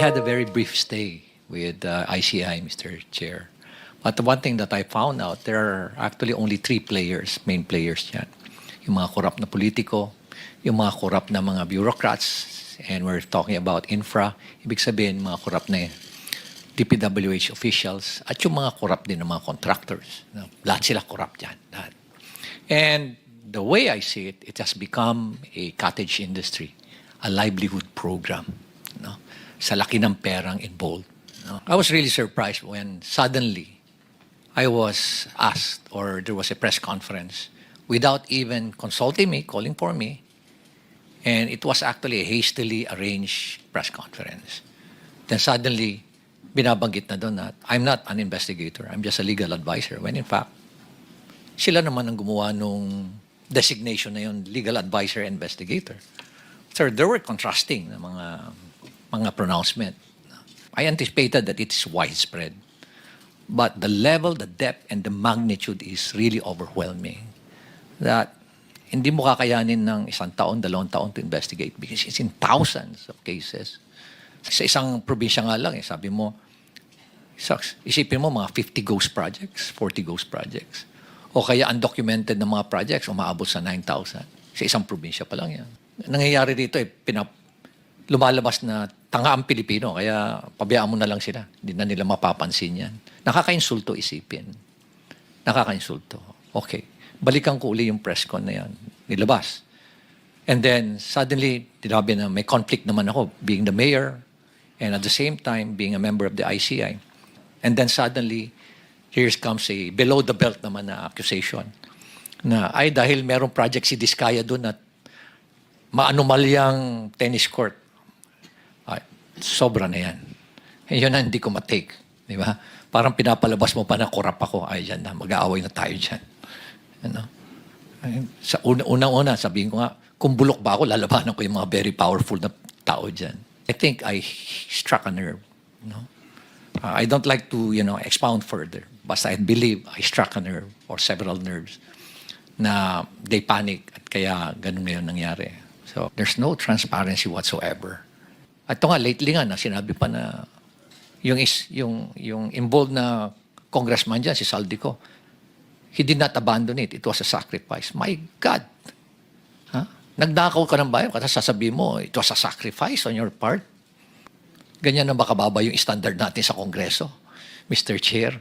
had a very brief stay with uh, ICI, Mr. Chair. But the one thing that I found out, there are actually only three players, main players yan. Yung mga korap na politiko, yung mga korap na mga bureaucrats, and we're talking about infra, ibig sabihin mga korap na DPWH officials, at yung mga korap din ng mga contractors. No? Lahat sila korap dyan. Lahat. And the way I see it, it has become a cottage industry, a livelihood program. Sa laki ng perang involved. No? I was really surprised when suddenly I was asked, or there was a press conference, without even consulting me, calling for me, and it was actually a hastily arranged press conference. Then suddenly, binabanggit na doon na I'm not an investigator, I'm just a legal advisor. When in fact, sila naman ang gumawa nung designation na yun, legal advisor investigator. So there were contrasting na mga mga pronouncement. I anticipated that it is widespread. But the level, the depth, and the magnitude is really overwhelming. That hindi mo kakayanin ng isang taon, dalawang taon to investigate because it's in thousands of cases. Sa isang probinsya nga lang, eh, sabi mo, Shucks, isipin mo mga 50 ghost projects, 40 ghost projects. O kaya undocumented na mga projects, umaabot sa 9,000. Sa isang probinsya pa lang yan. Nangyayari dito, eh, pinap, lumalabas na tanga ang Pilipino, kaya pabayaan mo na lang sila. Hindi na nila mapapansin yan. Nakakainsulto isipin. Nakakainsulto. Okay. Balikan ko uli yung press con na yan. Nilabas. And then, suddenly, tinabi na may conflict naman ako, being the mayor, and at the same time, being a member of the ICI. And then suddenly, here comes a below-the-belt naman na accusation na, ay, dahil merong project si Diskaya doon at maanumalyang tennis court. Ay, sobra na yan. Eh, yun na hindi ko matake. Di ba? Parang pinapalabas mo pa na korap ako. Ay, yan na, mag-aaway na tayo dyan. Ano? Ay, Sa una- unang-una, sabihin ko nga, kung bulok ba ako, lalabanan ko yung mga very powerful na tao dyan. I think I struck a nerve. No? Uh, I don't like to, you know, expound further. Basta I believe I struck a nerve or several nerves na they panic at kaya ganun ngayon nangyari. So, there's no transparency whatsoever. At ito nga, lately nga, na sinabi pa na yung, is, yung, yung involved na congressman dyan, si Saldico, he did not abandon it. It was a sacrifice. My God! Ha? Nagdakaw ka ng bayan, kasi sasabihin mo, it was a sacrifice on your part. Ganyan na ba kababa yung standard natin sa Kongreso, Mr. Chair?